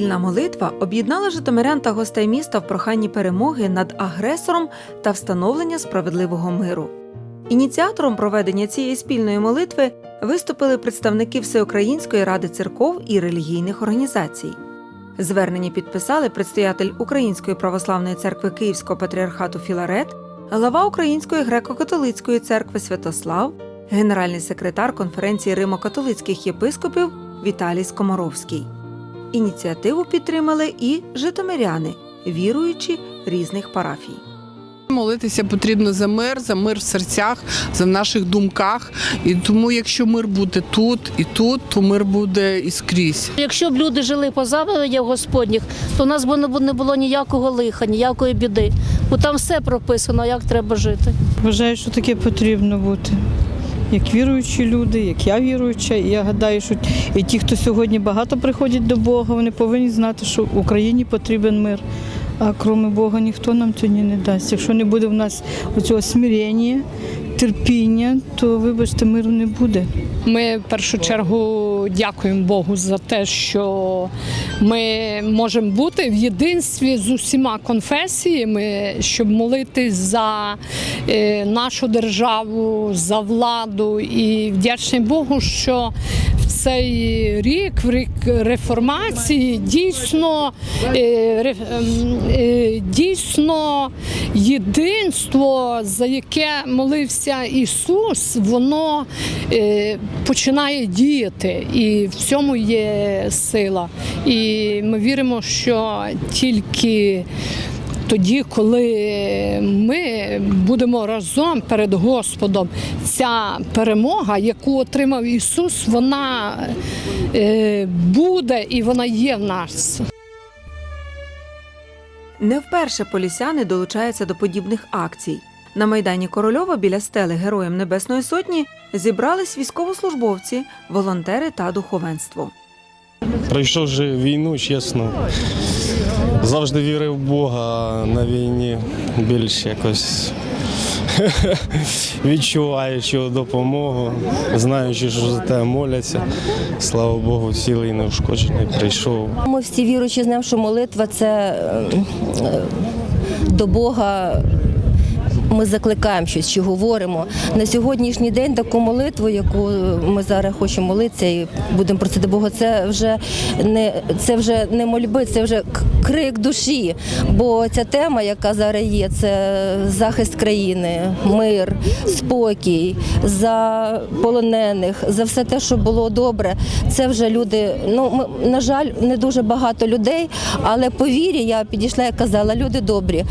Спільна молитва об'єднала житомирян та гостей міста в проханні перемоги над агресором та встановлення справедливого миру. Ініціатором проведення цієї спільної молитви виступили представники Всеукраїнської ради церков і релігійних організацій. Звернення підписали предстоятель Української православної церкви Київського патріархату Філарет, глава Української греко-католицької церкви Святослав, генеральний секретар конференції Римо-католицьких єпископів Віталій Скоморовський. Ініціативу підтримали і житомиряни, віруючі різних парафій. Молитися потрібно за мир, за мир в серцях, за наших думках. І тому, якщо мир буде тут і тут, то мир буде і скрізь. Якщо б люди жили по заповідях Господніх, то у нас би не було ніякого лиха, ніякої біди. Бо там все прописано, як треба жити. Вважаю, що таке потрібно бути. Як віруючі люди, як я віруюча, і я гадаю, що і ті, хто сьогодні багато приходять до Бога, вони повинні знати, що Україні потрібен мир. А крім Бога, ніхто нам сьогодні не дасть. Якщо не буде в нас оцього смирення, терпіння, то вибачте, миру не буде. Ми в першу чергу дякуємо Богу за те, що ми можемо бути в єдинстві з усіма конфесіями, щоб молитись за е, нашу державу, за владу і вдячний Богу, що в цей рік, в рік реформації, дійсно, е, ем, дійсно єдинство, за яке молився Ісус, воно е, починає діяти, і в цьому є сила. І ми віримо, що тільки тоді, коли ми будемо разом перед Господом, ця перемога, яку отримав Ісус, вона е, буде і вона є в нас. Не вперше полісяни долучаються до подібних акцій. На майдані Корольова біля стели Героям Небесної Сотні зібрались військовослужбовці, волонтери та духовенство. Пройшов же війну, чесно, завжди вірив в Бога, а на війні більш якось відчуваючи допомогу, знаючи, що за тебе моляться. Слава Богу, цілий неушкоджений прийшов. Ми всі віруючі знаємо, що молитва це е, е, до Бога. Ми закликаємо щось, чи говоримо на сьогоднішній день таку молитву, яку ми зараз хочемо молитися і будемо просити Бога. Це вже не це вже не мольби, це вже крик душі. Бо ця тема, яка зараз є, це захист країни, мир, спокій, за полонених, за все те, що було добре. Це вже люди. Ну ми, на жаль, не дуже багато людей, але по вірі я підійшла і казала, люди добрі.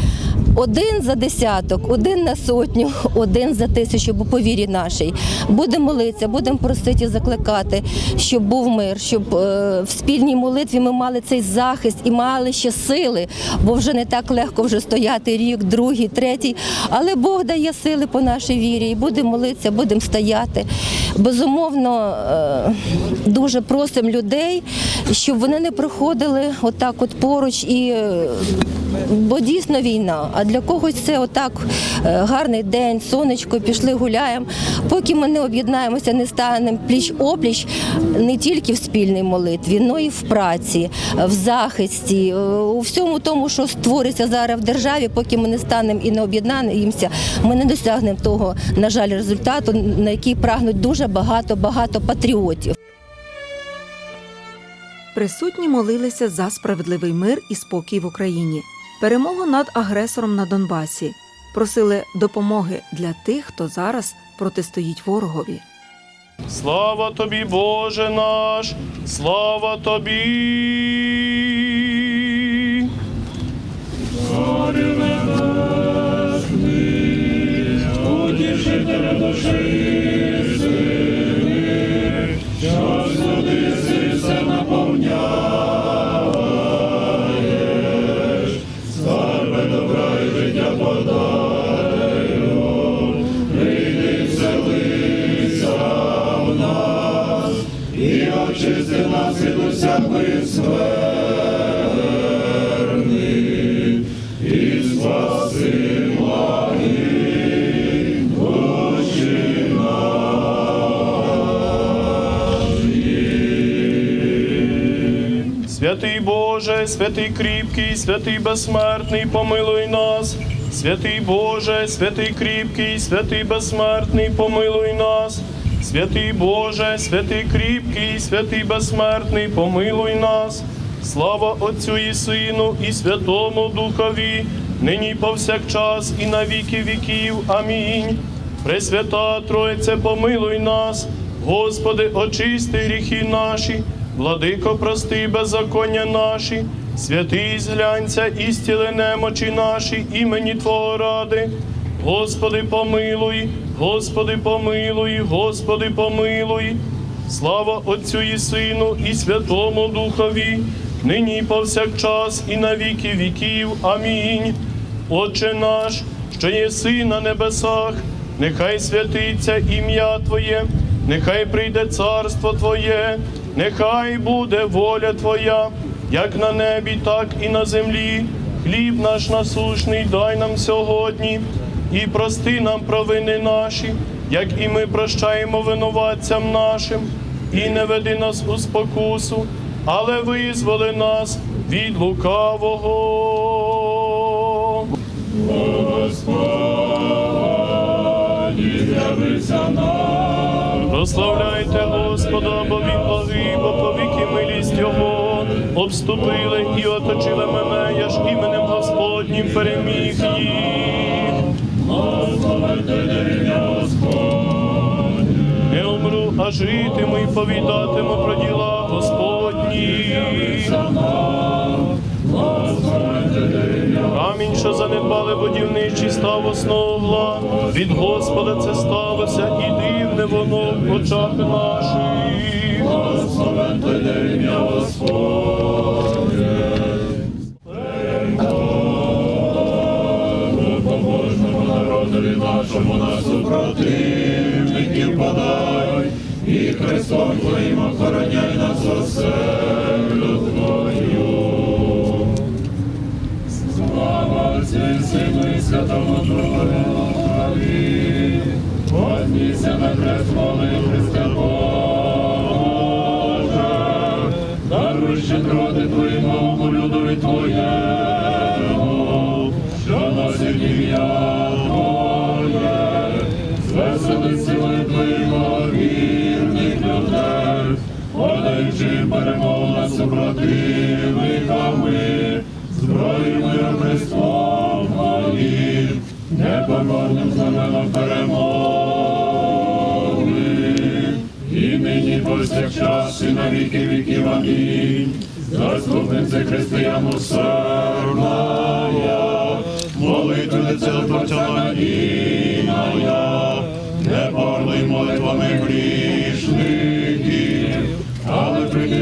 Один за десяток, один на сотню, один за тисячу, бо по вірі нашій. Будемо молитися, будемо просити закликати, щоб був мир, щоб е, в спільній молитві ми мали цей захист і мали ще сили, бо вже не так легко вже стояти рік, другий, третій. Але Бог дає сили по нашій вірі, і будемо молитися, будемо стояти. Безумовно, е, дуже просимо людей, щоб вони не проходили отак, от поруч і. е, Бо дійсно війна. Для когось це отак е, гарний день, сонечко, пішли гуляємо. Поки ми не об'єднаємося, не станемо пліч опліч не тільки в спільній молитві, але і в праці, в захисті, е, у всьому тому, що створиться зараз в державі, поки ми не станемо і не об'єднаємося, ми не досягнемо того, на жаль, результату, на який прагнуть дуже багато багато патріотів. Присутні молилися за справедливий мир і спокій в Україні, перемогу над агресором на Донбасі, просили допомоги для тих, хто зараз протистоїть ворогові. Слава тобі, Боже наш! Слава тобі! Горі на нас, душі. Святий кріпкий, святий безсмертний, помилуй нас. Святий Боже, святий кріпкий, святий безсмертний, помилуй нас. Святий Боже, святий кріпкий, святий безсмертний, помилуй нас. Слава Отцю і Сину, і Святому Духові, нині повсякчас, і на віки віків. Амінь. Пресвята Тройце, помилуй нас, Господи, очисти гріхи наші, владико, прости беззаконня наші, святий зглянься і немочі наші, імені Твого ради. Господи, помилуй, Господи, помилуй, Господи, помилуй. Слава Отцю і Сину, і Святому Духові, нині і повсякчас, і на віки віків. Амінь. Отче наш, що єси на небесах, нехай святиться ім'я Твоє, нехай прийде царство Твоє, нехай буде воля Твоя, як на небі, так і на землі. Хліб наш насушний дай нам сьогодні, і прости нам провини наші, як і ми прощаємо винуватцям нашим, і не веди нас у спокусу, але визволи нас від лукавого. Прославляйте Господа, бо він благий, бо повіки милість Його обступили і оточили мене, я ж іменем Господнім переміг їх. Не умру, а житиму і повідатиму про діла Господні. Камінь, що занедбали будівничі, став основла. Від Господа це сталося, і дивне воно в очах наших. Христом Твоїм охороняй нас землю Твою. Слава Отцю і Сину і Святому Духові, Поднійся на ми, не мирославні, за знаменом перемоги, і нині повсякчас, і на віки віків амінь. Заступниця християн усердна, молитвиця Творця надійна, не порли молитвами гріх.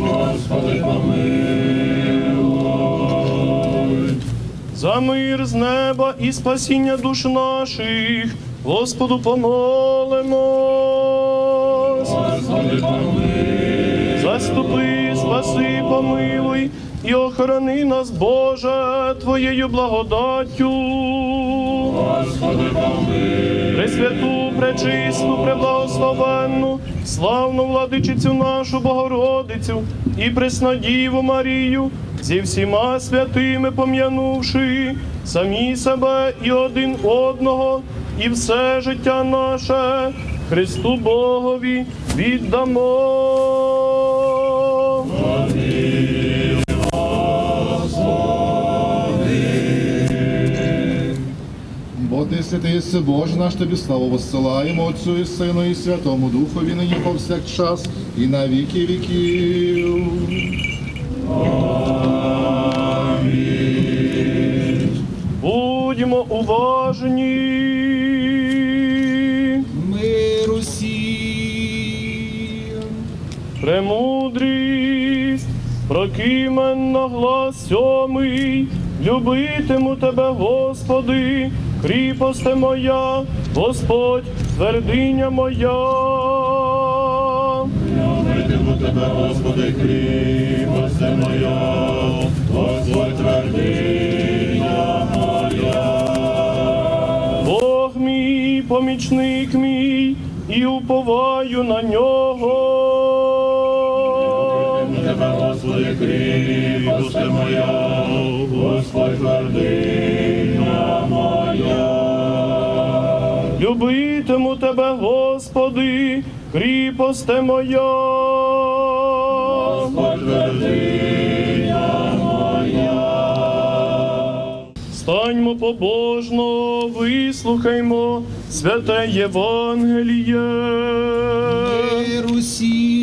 Господи, помилуй. За мир з неба і спасіння душ наших, Господу помолимось. Господи, помилуй. Заступи, спаси, помилуй і охорони нас, Боже, Твоєю благодаттю. Пресвяту, пречисту, преблагословенну, славну владичицю нашу Богородицю і Преснодіву Марію, зі всіма святими пом'янувши самі себе і один одного, і все життя наше Христу Богові віддамо. Бо ти єси Боже наш тобі славу воссилаємо Отцю і Сину і Святому Духові нині повсякчас і на віки віків. Будьмо уважні. Мир усім! Премудрі прокимен на глас сьомий, любитиму тебе, Господи, кріпосте моя, Господь, твердиня моя. Любитиму тебе, Господи, кріпосе моя, Господь твердиня моя. Бог мій, помічник мій, і уповаю на нього. Любитиму тебе, Господи, кріпосе моя, Господь твердиня Любитиму тебе, Господи, кріпосте моя. Господь моя. Станьмо побожно, вислухаймо святе Євангеліє. Русі.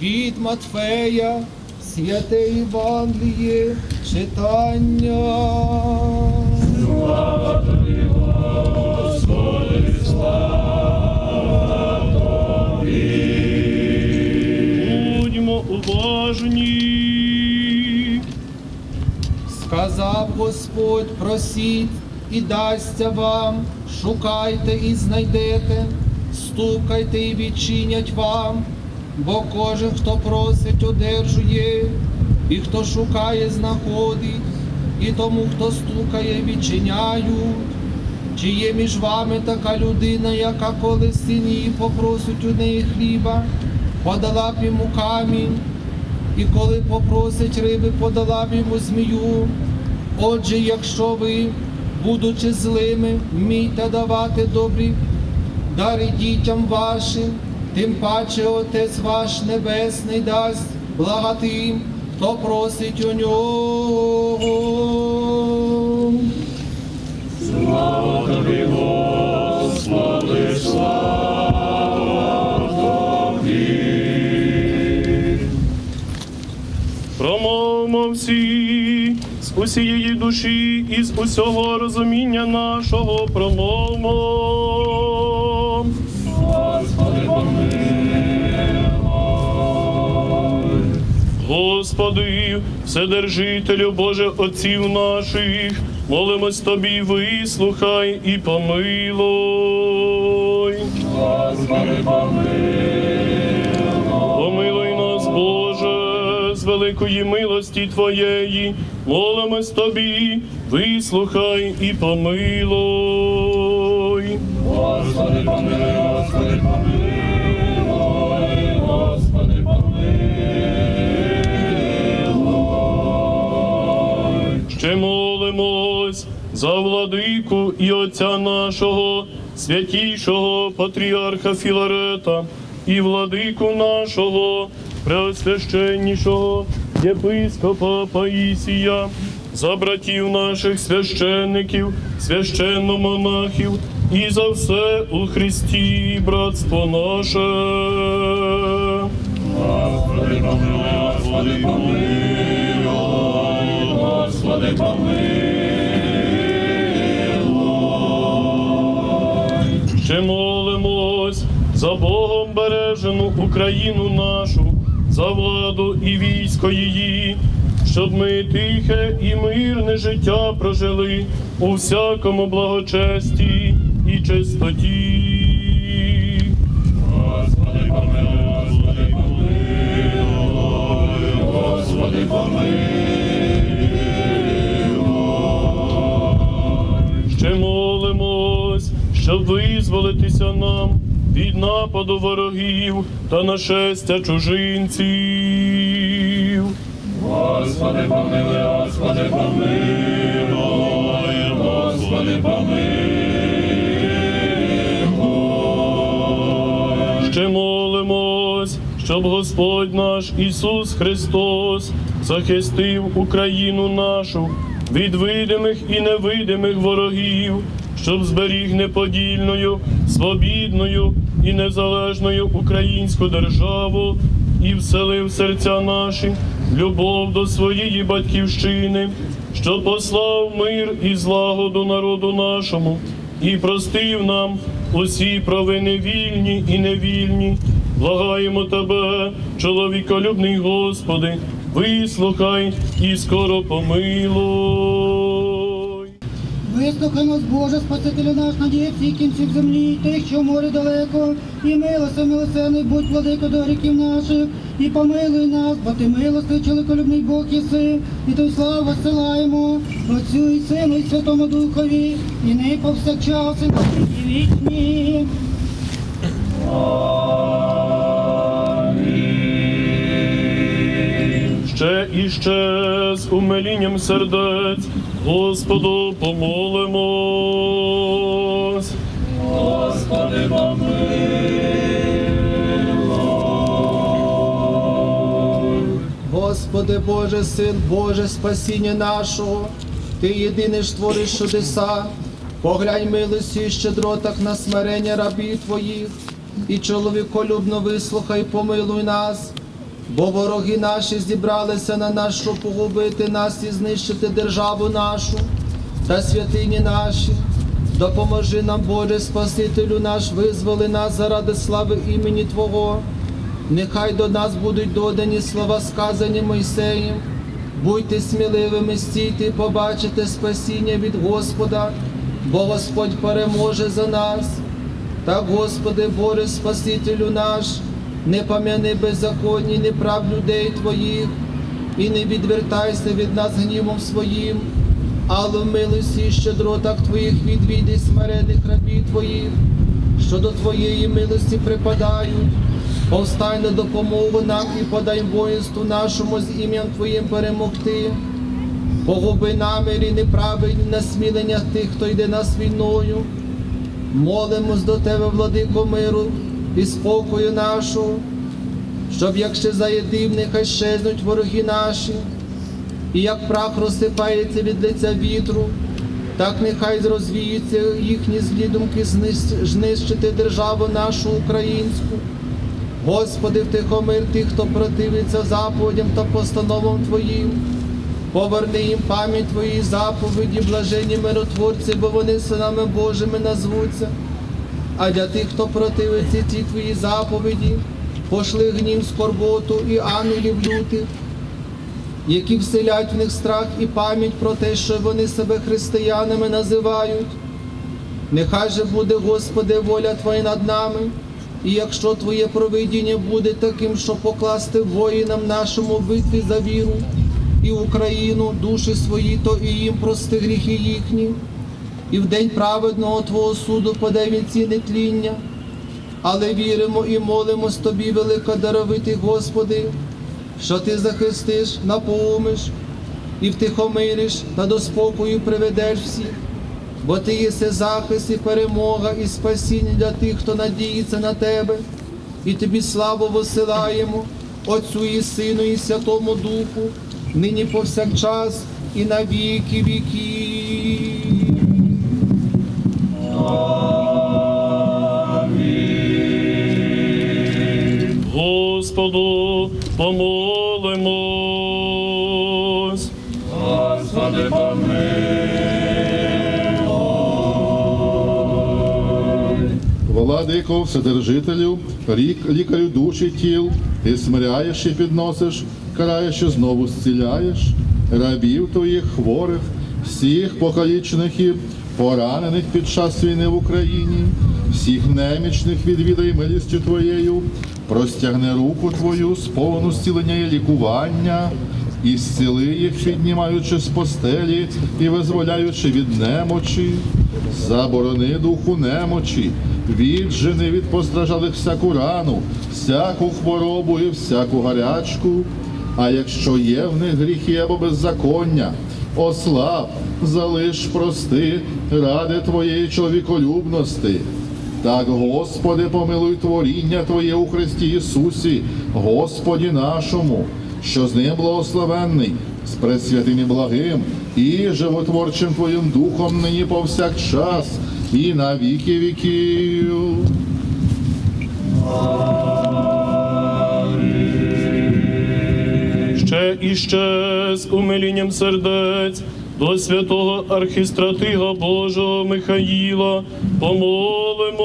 Від Матфея, святе Євангеліє, читання. слава Бого, Господи, слава, Будьмо уважні. Сказав Господь, просіть і дасться вам, шукайте і знайдете, стукайте і відчинять вам, бо кожен, хто просить, одержує, і хто шукає, знаходить, і тому, хто стукає, відчиняють. Чи є між вами така людина, яка коли син її попросить у неї хліба, подала б йому камінь, і коли попросить риби, подала б йому змію. Отже, якщо ви, будучи злими, вмійте давати добрі дари дітям вашим, тим паче Отець ваш Небесний дасть блага тим, хто просить у нього. Промовмо всі з усієї душі і з усього розуміння нашого промовмо. Господи, Вседержителю Боже Отців наших, молимось Тобі, вислухай і помилуй. Помилуй нас, Боже, з великої милості Твоєї, молимось Тобі, вислухай і помилуй. Господи, помилуй, Господи, помилуй, Ще молимось за владику і отця нашого, святійшого патріарха Філарета, і владику нашого, преосвященнішого єпископа Паїсія, за братів наших священників, священномонахів і за все у Христі, братство наше. Господи, помилуй, Господи, помилуй, Господи, помилуй. Ще молимось за Богом бережену Україну нашу, за владу і військо її, щоб ми тихе і мирне життя прожили у всякому благочесті і чистоті. Щоб визволитися нам від нападу ворогів та нашестя чужинців. Господи, помилуй, Господи, помилуй, Господи, помилуй. Ще молимось, щоб Господь наш Ісус Христос захистив Україну нашу від видимих і невидимих ворогів, щоб зберіг неподільною, свобідною і незалежною українську державу і вселив серця наші любов до своєї батьківщини, щоб послав мир і злагоду народу нашому і простив нам усі провини вільні і невільні. Благаємо тебе, чоловіколюбний Господи, вислухай і скоро помилуй. Вислухай нас, Боже, Спасителю наш, надія всіх кінців землі, тих, що в морі далеко, і милося, милосердний будь, владико до гріхів наших, і помилуй нас, бо ти милостивий, чоловіколюбний Бог єси, і той славу посилаємо Отцю і Сину, і Святому Духові, і не повсякчас, і на віки вічні. Ще і ще з умилінням сердець, Господу помолимось. Господи, Господи Боже, Син Боже, спасіння нашого, Ти єдиний ж твориш чудеса, поглянь милості і щедротах на смирення рабів Твоїх, і чоловіколюбно вислухай, помилуй нас, бо вороги наші зібралися на нас, щоб погубити нас і знищити державу нашу та святині наші. Допоможи нам, Боже, Спасителю наш, визволи нас заради слави імені Твого. Нехай до нас будуть додані слова, сказані Мойсеєм. Будьте сміливими, стійте, і побачите спасіння від Господа, бо Господь переможе за нас. Так, Господи, Боже, Спасителю наш, не пам'яни беззаконні, неправ людей Твоїх, і не відвертайся від нас гнівом своїм, але в милості щедротах Твоїх відвіди смирених рабів Твоїх, що до Твоєї милості припадають. Повстань на допомогу нам і подай воїнству нашому з ім'ям Твоїм перемогти. Погуби намірі неправильні насмілення тих, хто йде нас війною. Молимось до Тебе, владико миру і спокою нашого, щоб як ще заєдив, нехай щезнуть вороги наші, і як прах розсипається від лиця вітру, так нехай розвіються їхні злі думки знищити державу нашу українську. Господи, втихомир тих, хто противиться заповідям та постановам Твоїм. Поверни їм пам'ять Твоїй заповіді, блаженні миротворці, бо вони синами Божими назвуться. А для тих, хто противиться ці Твої заповіді, пошли гнів, скорботу і ангелів лютих, які вселять в них страх і пам'ять про те, що вони себе християнами називають. Нехай же буде, Господи, воля Твоя над нами, і якщо Твоє провидіння буде таким, щоб покласти воїнам нашому битві за віру і Україну, душі свої, то і їм прости гріхи їхні, і в день праведного Твого суду подай він ціни тління. Але віримо і молимось Тобі, великодаровитий Господи, що Ти захистиш, напоумиш і втихомириш та до спокою приведеш всіх бо ти єси захист і перемога і спасіння для тих, хто надіється на тебе, і тобі славу висилаємо, Отцю і Сину, і Святому Духу, нині повсякчас і на віки віків. Господу помолимось. Господи, Владико, Вседержителю, рік, лікарю душі тіл, ти смиряєш і підносиш, караєш і знову зціляєш, рабів твоїх хворих, всіх покалічених і поранених під час війни в Україні, всіх немічних відвідай милістю Твоєю, простягни руку Твою, сповну зцілення і лікування, і зціли їх, піднімаючи з постелі і визволяючи від немочі, заборони духу немочі, віджени від постраждалих всяку рану, всяку хворобу і всяку гарячку. А якщо є в них гріхи або беззаконня, ослаб, залиш прости ради Твоєї чоловіколюбності. Так, Господи, помилуй творіння Твоє у Христі Ісусі, Господі нашому, що з ним благословенний, з пресвятим і благим і животворчим Твоїм Духом нині повсякчас і на віки віків. Ще і ще з умилінням сердець, до святого архістратига Божого Михаїла, помолимось.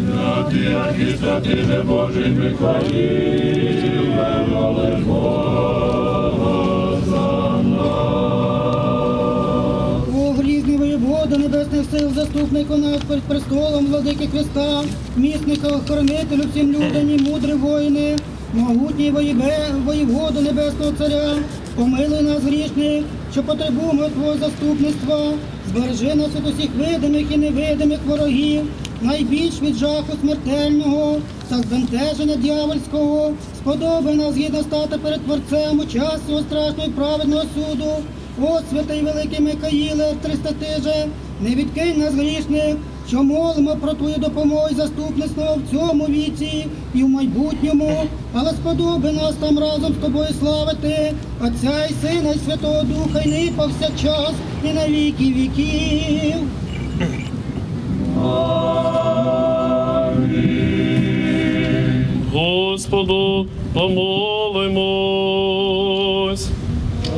Святий архістратиже Божий Михаїле, О, грізний воєвода небесних сил, заступнику нас перед престолом, владики Христа, місника, охоронителю всім людям і мудрі воїни, могутній воєбе, воєвода небесного царя, помилуй нас грішних, що потребуємо Твого заступництва, збережи нас від усіх видимих і невидимих ворогів, найбільш від жаху смертельного. Та збентеження дьявольського, сподоби нас гідно стати перед Творцем у час його страшного і праведного суду. О, святий великий Микаїле, тристатиже, не відкинь нас грішних, що молимо про твою допомогу і заступництво в цьому віці і в майбутньому, але сподоби нас там разом з тобою славити, Отця і Сина, і Святого Духа, і нині повсякчас, і на віки віків. Господу помолимось.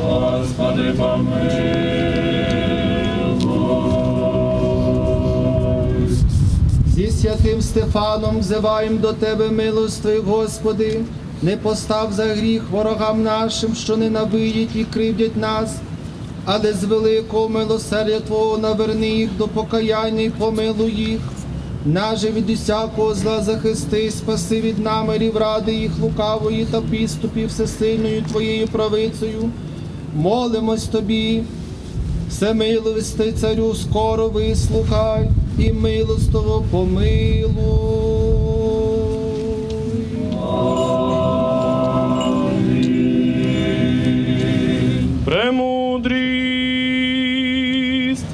Господи, помилуй. Стефаном взиваємо до Тебе, милостивий Господи, не постав за гріх ворогам нашим, що ненавидять і кривдять нас, але з великого милосердя Твого наверни їх до покаяння і помилуй їх. Наже від усякого зла захисти, спаси від намірів ради їх лукавої та підступів всесильною Твоєю правицею. Молимось Тобі, Всемилостий царю, скоро вислухай і милостово помилуй. Премудрість.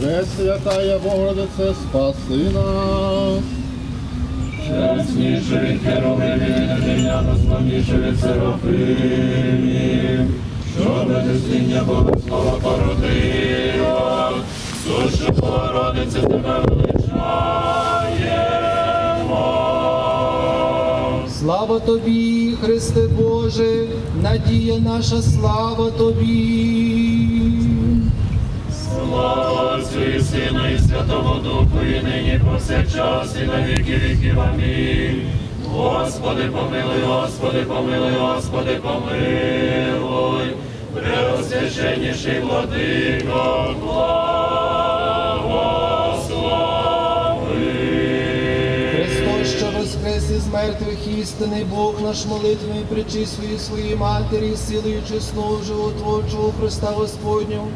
Пресвятая Богородице, спаси нас. Чесніше від херовимів, неняно славніше від серафимів, що безсління Богослова породила, сущу Богородице тебе величаємо. Слава тобі, Христе Боже, надія наша, слава тобі. Слава Отцю і Сину і Святому Духу, і нині повсякчас, і на віки віків. Амінь. Господи, помилуй, Господи, помилуй, Господи, помилуй. Преосвященніший владико, мертвих істинний Бог наш молитвами причислює своїй матері, силою чесного животворчого Христа Господнього,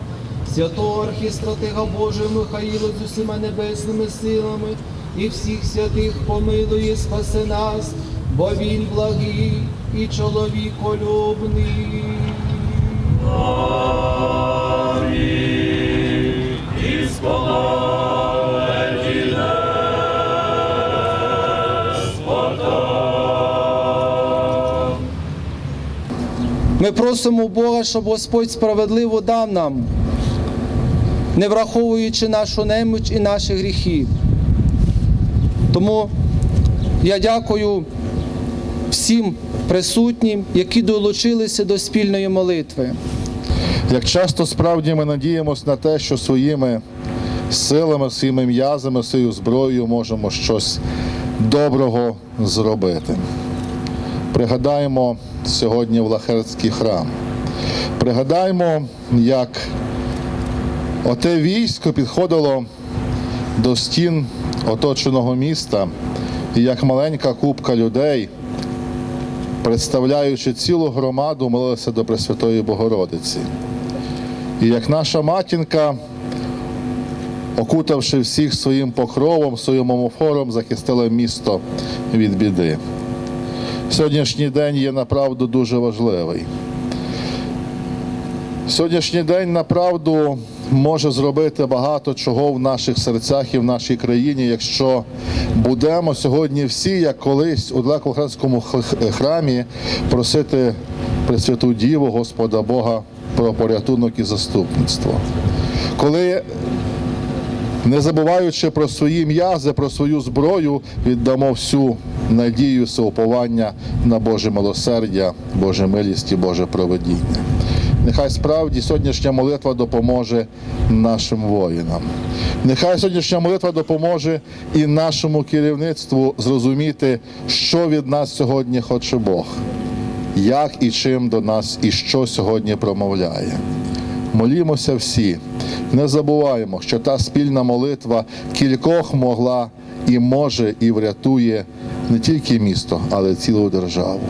святого архістратига Божого Михаїла з усіма небесними силами і всіх святих помилує, спасе нас, бо він благий і чоловіколюбний. І Просимо Бога, щоб Господь справедливо дав нам, не враховуючи нашу неміч і наші гріхи. Тому я дякую всім присутнім, які долучилися до спільної молитви. Як часто справді ми надіємося на те, що своїми силами, своїми м'язами, своєю зброєю можемо щось доброго зробити. Пригадаємо сьогодні Влахерський храм. Пригадаємо, як оте військо підходило до стін оточеного міста, і як маленька купка людей, представляючи цілу громаду, молилися до Пресвятої Богородиці. І як наша матінка, окутавши всіх своїм покровом, своїм омофором, захистила місто від біди. Сьогоднішній день є направду дуже важливий. Сьогоднішній день направду може зробити багато чого в наших серцях і в нашій країні, якщо будемо сьогодні всі, як колись у Далекохранському храмі, просити Пресвяту Діву Господа Бога про порятунок і заступництво. Коли Не забуваючи про свої м'язи, про свою зброю, віддамо всю надію, уповання на Боже милосердя, Боже милість і Боже проведіння. Нехай справді сьогоднішня молитва допоможе нашим воїнам. Нехай сьогоднішня молитва допоможе і нашому керівництву зрозуміти, що від нас сьогодні хоче Бог, як і чим до нас і що сьогодні промовляє. Молімося всі, не забуваємо, що та спільна молитва кількох могла і може, і врятує не тільки місто, але цілу державу.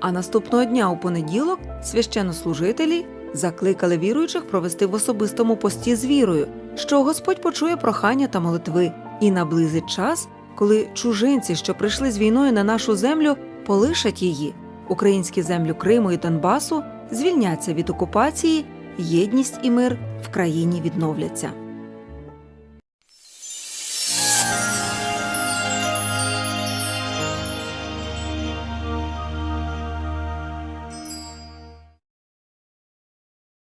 А наступного дня у понеділок священнослужителі закликали віруючих провести в особистому пості з вірою, що Господь почує прохання та молитви і наблизить час, коли чужинці, що прийшли з війною на нашу землю, полишать її. Українські землю Криму і Донбасу звільняться від окупації, єдність і мир в країні відновляться.